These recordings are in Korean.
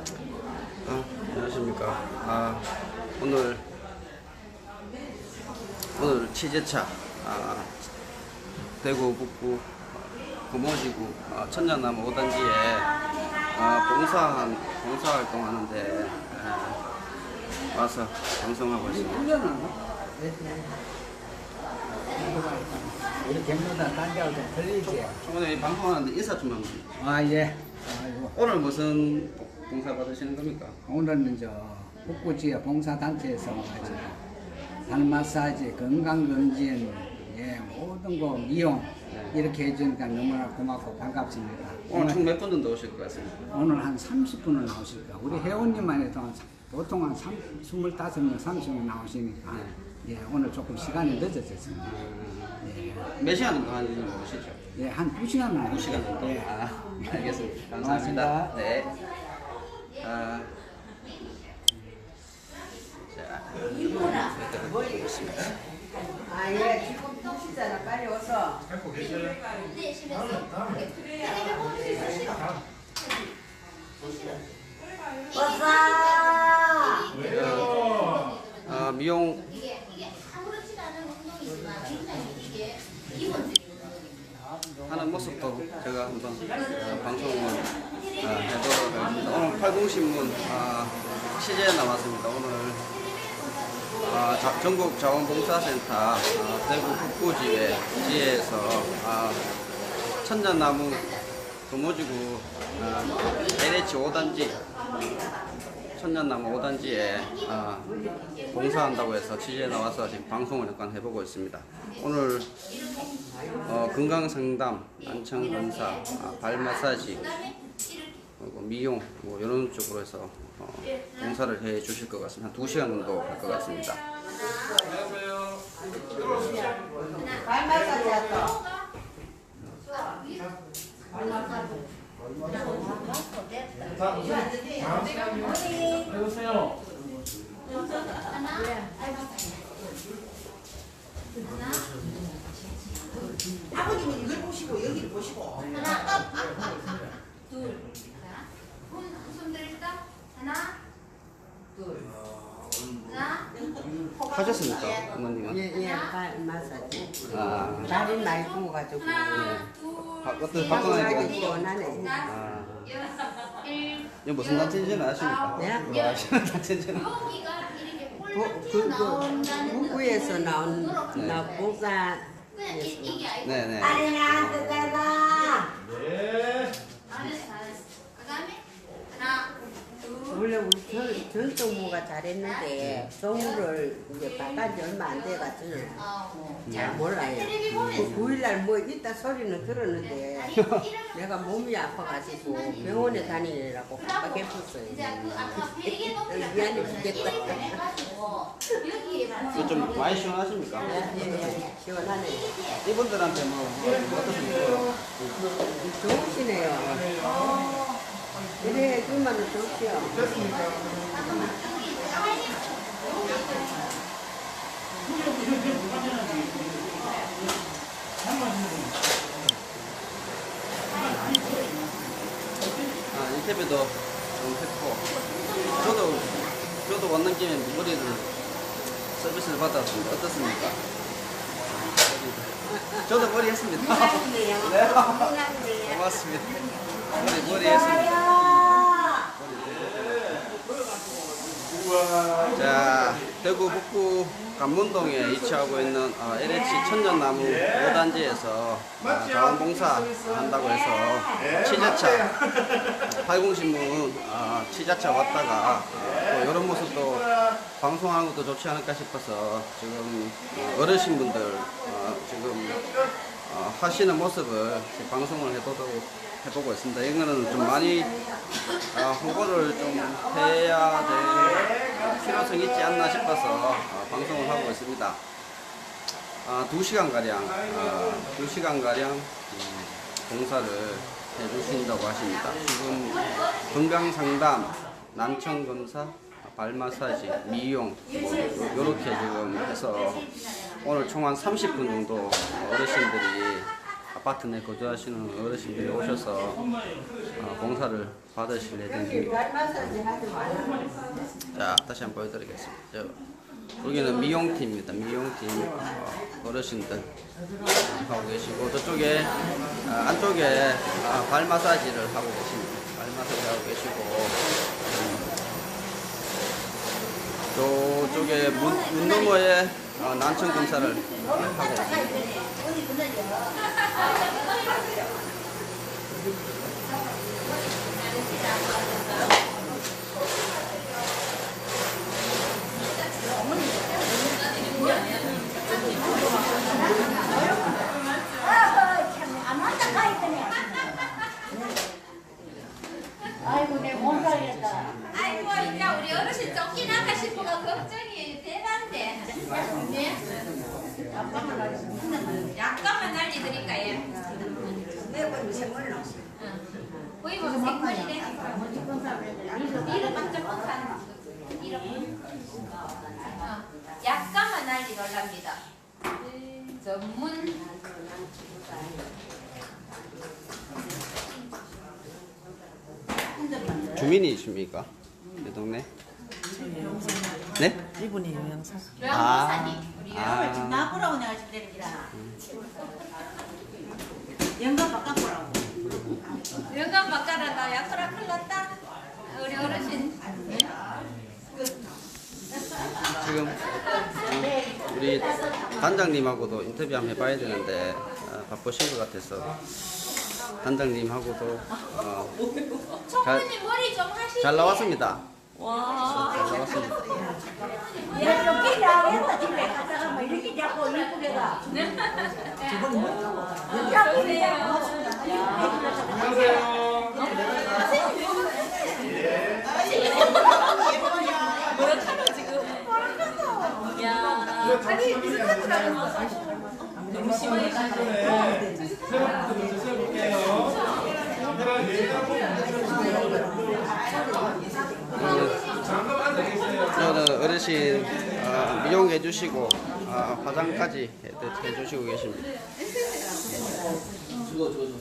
아, 안녕하십니까. 아, 오늘, 오늘 취재차, 아, 대구 북구 금오지구 아, 천년나무 5단지에 아, 봉사한, 봉사 활동 하는데 아, 와서 방송하고 있습니다. 우리 경로당 단계하고 좀 틀리지? 오늘 방송하는데 인사 좀 한번. 아, 예. 아이고. 오늘 무슨 봉사 받으시는 겁니까? 오늘은 저 북구지역 봉사단체에서 와가지고 발 마사지, 건강검진, 예, 모든 거 이용 이렇게 해주니까 너무나 고맙고 반갑습니다. 오늘 총 몇 분 정도 오실 것 같습니다. 오늘 한 30분은 나오실까? 우리 회원님만 해도 한- 보통 한 3, 25명, 30명 나오시니까 예, 오늘 조금 시간이 늦어졌습니다. 예, 몇 시간 정도 하는지 모르시죠? 예, 한 2시간 나요. 2시간 정도? 예. 아, 알겠습니다. 감사합니다. 고맙습니다. 네. 아, 자, 아, 예, 지금 드시잖아. 빨리 와서. 왔어! 아, 미용 이게 이게 아무렇지도 않은 운동이지만 굉장히 이게 기본적인 하는 모습도 제가 한번 어, 방송을 아, 해보도록 하겠습니다. 오늘 팔 공신문 아, 취재에 나왔습니다. 오늘 아, 자- 전국 자원봉사센터 아, 대구 북구지회 지회에서 아, 천년나무 금오지구 아, LH 5단지 천년나무 5단지에 아, 봉사한다고 해서 취재에 나와서 지금 방송을 잠깐 해보고 있습니다. 오늘 어, 건강상담, 안청검사, 아, 발 마사지, 그리고 미용 뭐 이런 쪽으로 해서 어, 봉사를 해 주실 것 같습니다. 한 2시간 정도 할 것 같습니다. 하다. 아버님은 이걸 보시고 여기를 보시고 하나 둘 자, 손, 손 들다 하나 둘 하나 하셨습니까, 어머님은? 예, 예, 발 마사지. 아, 다리 많이 부어가지고. 둘 바- 어떤 바꿔나니까 하기 시원하네. 아, 이거 무슨 단체인지는 아십니까? 네? 뭐 아시는 단체인지는 그, 그, 북구에서 나온, 네. 나 봉사. 네네. 아니야, 뜨거다. 잘했어 잘했어 그 다음에 하나 둘 원래 우리 전, 전성무가 잘했는데, 성무를 이제 바깥 지 얼마 안 돼가지고 아홉 잘 몰라요. 그 9일날 뭐 있다 소리는 들었는데, 내가 몸이 아파가지고 병원에 다니느라고 베개 높이가 미안해 죽겠다. 좀 많이 시원하십니까? 예, 예, 시원하네. 이분들한테 뭐 어떻습니까? 좋으시네요. 이래 해주면 좋지요. 아, 인터뷰도 좀 했고 저도 저도 왔는 김에 머리를 서비스를 받았습니다. 어떻습니까? 저도 머리 했습니다. 네. 고맙습니다. 머리 머리 했습니다. 자, 대구 북구 감문동에 위치하고 있는 어, LH 천년나무 5단지에서 어, 자원봉사 한다고 해서 취재차, 팔공신문 어, 취재차 왔다가 어, 또 이런 모습도 방송하는 것도 좋지 않을까 싶어서 지금 어, 어르신분들 어, 지금 어, 하시는 모습을 방송을 해보도록 해보고 있습니다. 이거는 좀 많이 어, 홍보를 좀 해야 될 필요성이 있지 않나 싶어서 어, 방송을 하고 있습니다. 아, 2시간 가량, 어, 2시간 가량 봉사를 해주신다고 하십니다. 지금 건강 상담, 난청 검사, 발 마사지, 미용 이렇게 지금 해서 오늘 총 한 30분 정도 어르신들이 아파트 내 거주하시는 어르신들이 오셔서 어, 봉사를 받으실 예정입니다. 자, 다시 한번 보여드리겠습니다. 저, 여기는 미용팀입니다. 미용팀 어, 어르신들 어, 하고 계시고 저쪽에 아, 안쪽에 아, 발 마사지를 하고 계십니다. 발 마사지 하고 계시고 음, 저쪽에 문, 문 너머에 어, 난청 검사를 하고 있습니다. Thank you. 약간만 날리달랍니다. 전문 주민이십니까? 이 동네? 네? 이분이 영양사. 명사님 우리 아, 나보라고 내가 지금 되는 기라. 영감 바꿔보라고. 영감 바꿔라다 약소라 큰일 났다. 우리 어르신. 지금 어, 우리 단장님하고도 인터뷰 한번 해봐야 되는데 어, 바쁘신 것 같아서 단장님하고도 어, 잘, 총무님 머리 좀 하시지. 잘 나왔습니다. 잘 나왔습니다. 야 이렇게 나겠다 집에 가다가 뭐 이렇게 자꾸 이쁘게 가. 저 는 어르신 어, 미용해 주시고 어, 화장까지 해, 해 주시고 계십니다. 저도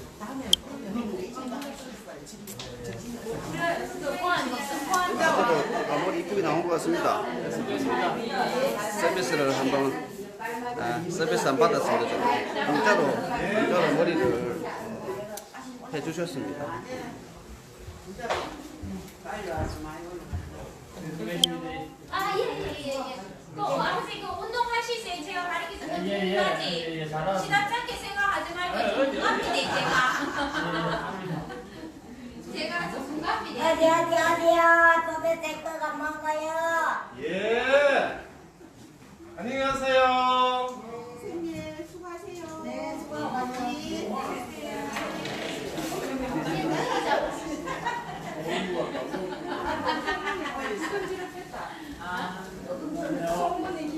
머리 이쁘게 나온 것 같습니다. 서비스를 한번 아, 서비스 안 받았습니다. 좀 공짜로 공짜로 머리를 해 주셨습니다. 아, 예, 예, 예, 예. 또 아버지 그 운동하실 때 제가 가르쳐서 그 공부하지. 시답잖게 생각하지 말고 공부합니다, 제가. 제가 좀 공부합니다. 어디 어디 어디요? 도대체 거가 뭔가요? 예. 안녕히 가세요. 열심히 나세요. 적어내주세요. 했는데. 인수인계 하면서 이제. 네, 남자 원장 선생님한테 제가 줄 거다. 그래, 그래, 그럴 때 이신도 오빠. 이미 다 했어요.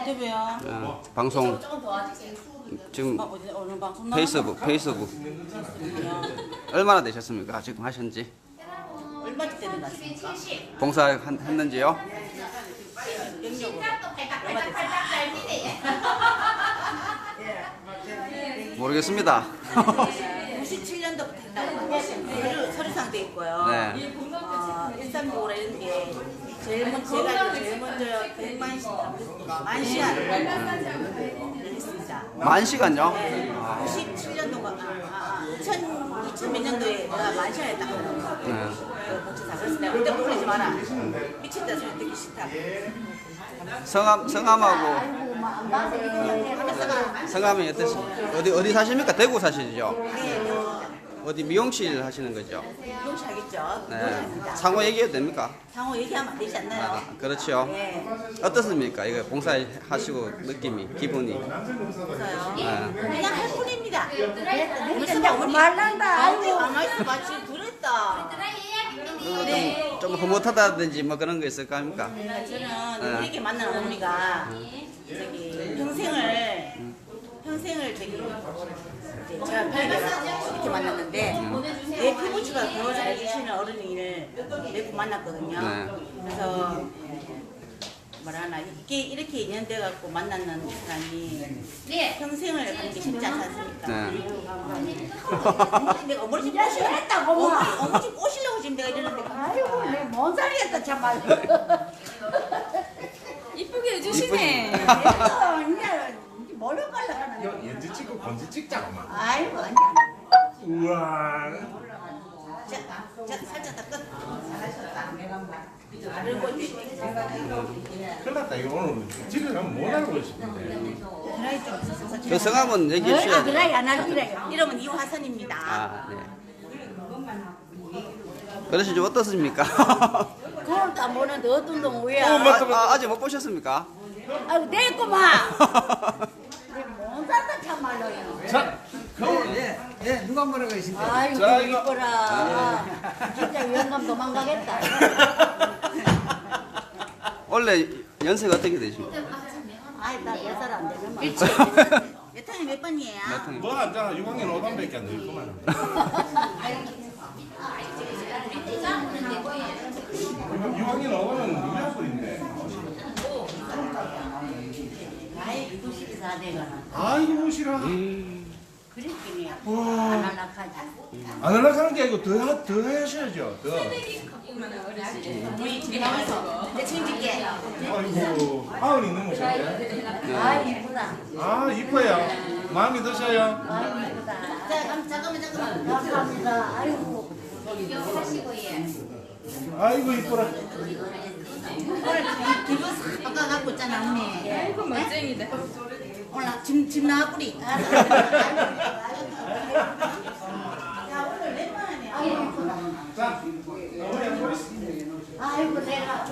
인터뷰요. 어, 방송. 지금 페이스북 페이스북 얼마나 되셨습니까? 지금 되는 것 70. 봉사 한- 했는지요? 모르겠습니다. 97년도부터 했다고 서류, 서류상 돼 있고요. 네. 어, 1365라 이런 게 제일 먼저 제가 제일 먼저 100만 시 만시간을 했습니다. 만 시간요? 네, 97년도가 아, 아, 2000, 2000몇 년도에 내가 만 시간에 딱 네. 그 복지사 그래서 내가 그때 보내지 마라. 미친다 소리 듣기 싫다. 성함 성함하고 하면서가 성함이 어떠시? 어디 어디 사십니까? 대구 사시죠? 네, 그 어디 미용실 하시는 거죠? 용시하겠죠? 네. 용시합니다. 상호 얘기해도 됩니까? 상호 얘기하면 안 되지 않나요? 아, 그렇죠. 네. 어떻습니까? 이거 봉사하시고 느낌이, 기분이. 그래서요. 네. 그냥 할 뿐입니다. 진짜 말란다. 아이고, 가만있어 봐. 지금 그랬다. 네. 좀, 좀 흐뭇하다든지 뭐 그런 거 있을까 합니까? 그러니까 저는 네. 이렇게 만난 어머니가 저기 평생을 평생을 저기 이제 제가 편하게 이렇게 만났는데 내 피부치가 더 잘해주시는 어른이를 몇분 만났거든요. 네. 그래서 뭐라나 이게 이렇게 인연돼 갖고 만나는 사람이 네. 평생을 가는 게 쉽지 않지 않습니까? 네. 어머니, 내가 어머니 집 꼬시려고 했다고. 어머니 집 꼬시려고 지금 내가 이러는데 아이고 내뭔 살이겠다 참말. 이쁘게 해주시네. 그래서 이제 뭘로 갈라가는 거야. 연지 찍고 건지 찍자. 아이고. 우와. 자, 자 살짝 다 끝. 그리고 이제 큰일 났다 이거 오늘 집에 가면 못 알고 있어서 그 성함은 얘기해 아 주셔야 돼요. 그래 안 할래. 이름은 이화선입니다. 아, 네. 어르신 좀 어떻습니까? 그걸 다 보는데 어떤 놈 아, 왜야? 아, 아직 못 보셨습니까? 아이고 내꼬마. 뭔 살다 참말로요. 자, 예, 예, 누가 뭐라고 하신다. 아이고 자, 그 이거- 이뻐라. 진짜 영감 도망가겠다. 원래 연세가 어떻게 되십니까? 아이 나몇살 안 되는 말. 몇 학년 몇 번이에요? 몇 학년? 뭐 앉아 6학년 5반밖에 안 되겠구만. 6학년 5반은 누구야 소리인데? 아이 94대가 아이고 무시라. 그랬기니 와. 안 할락하지. 안 연락하는 게 아니고 더, 더 하셔야죠. 더. 우리 집에 나가서 내 책임질게. 아이고 아흔이 넘으셨네. 아 이쁘다. 아 이뻐요. 마음에 드셔요. 아 이쁘다. 잠깐만 잠깐만. 감사합니다. 아이고. 아이고 이뻐라. 오늘 이 기분 싹 바꿔갖고 있잖아 언니. 아이고 멋쟁이다. 오늘 집, 집 나와꾸리. 야 오늘 웬만하네. 아이고 내가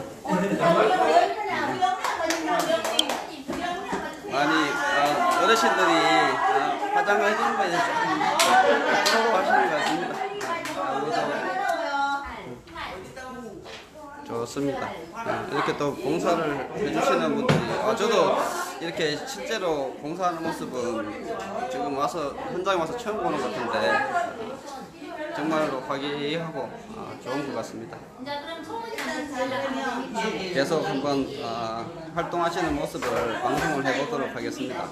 아니, 어, 어르신들이 어, 화장을 해주는 거에 대해서 조금 부러워하시는 것 같습니다. 아, 그래서 좋습니다. 네, 이렇게 또 봉사를 해주시는 분들이, 어, 저도 이렇게 실제로 봉사하는 모습은 지금 와서, 현장에 와서 처음 보는 것 같은데, 정말로 화기애애하고 어, 좋은 것 같습니다. 계속 한번 어, 활동하시는 모습을 방송을 해보도록 하겠습니다.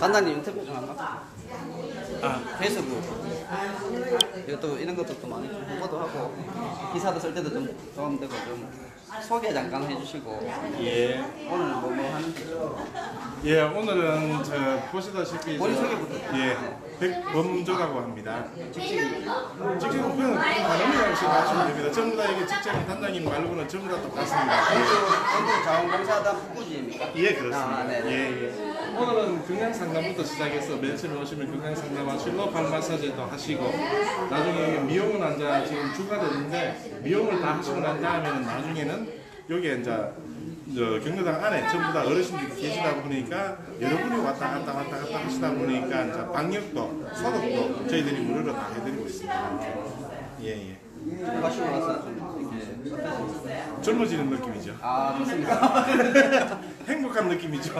단장님 인터뷰 좀 할까? 아, 페이스북. 이것도 이런 것도 또 많이 좀 홍보도 하고 기사도 쓸 때도 좀 도움되고 좀 소개 잠깐 해주시고 예. 오늘 뭐뭐 하는지 예, 오늘은 저 보시다시피 소개부터. 예, 백범조라고 합니다. 직책은 그냥 가능이라고 생각하시면 됩니다. 전부 다 이게 직책은 단장님 말고는 전부 다 똑같습니다. 전국 자원봉사단 후보지입니까? 예, 그렇습니다. 아, 네. 예, 예. 오늘은 경량 상담부터 시작해서 맨 처음에 오시면 경량 상담하시고 발 마사지도 하시고 나중에 미용은 앉아 지금 주가 되는데 미용을 다 하시고 난 다음에는 나중에는 여기에 이제 저 경로당 안에 전부 다 어르신들이 계시다 보니까 여러분이 왔다 갔다 왔다 갔다 하시다 보니까 방역도 소독도 저희들이 무료로 다 해드리고 있습니다. 예, 예. 나서 이렇게? 젊어지는 느낌이죠. 아 좋습니다. 행복한 느낌이죠.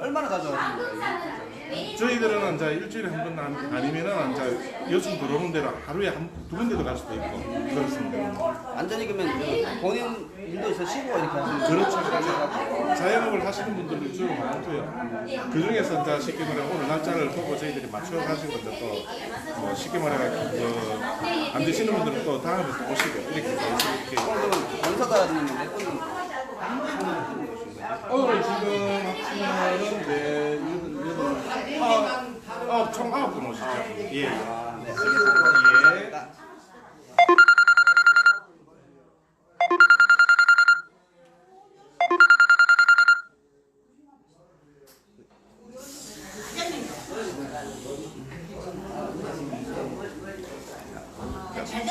얼마나 거예요? 저희들은 이제 일주일에 한 번 아니면은 이제 여수 들어오는 대로 하루에 한 두 군데도 갈 수도 있고 그렇습니다. 완전히 그러면 그 본인 일도에서 쉬고 이렇게 거예요? 그렇죠, 그렇죠. 자영업을 하시는 분들도 주로 많고요. 그 중에서 이제 쉽게 말해 오늘 날짜를 보고 저희들이 맞춰 가지고 이제 또 뭐 쉽게 말해 안 되시는 분들은 또 다음에 또 오시고 이렇게 이렇게 오늘은 봉사단님은 몇 분? 오늘 지금 합치면은 네 어, 어 청하고 오시죠. 예. 예.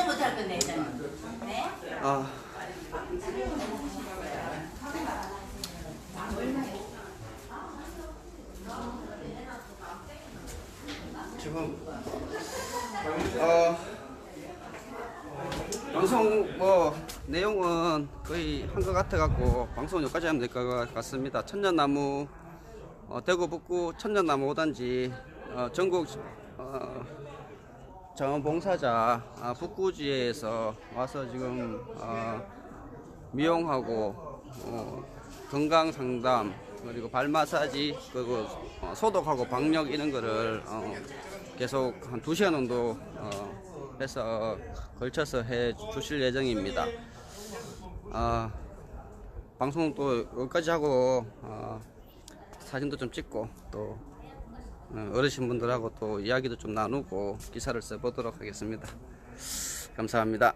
못할 건데 일단. 네? 아. 지금 어 방송 뭐 내용은 거의 한 것 같아 갖고 방송 여기까지 하면 될 것 같습니다. 천년나무 어, 대구 북구 천년나무 5단지 어, 전국 어, 자원봉사자 아, 북구지에서 와서 지금 어, 미용하고 어, 건강 상담 그리고 발 마사지 그리고 어, 소독하고 방역 이런 거를 어, 계속 한 2시간 정도 어, 해서 걸쳐서 해 주실 예정입니다. 아, 방송 또 여기까지 하고 어, 사진도 좀 찍고 또 어, 어르신분들하고 또 이야기도 좀 나누고 기사를 써보도록 하겠습니다. 감사합니다.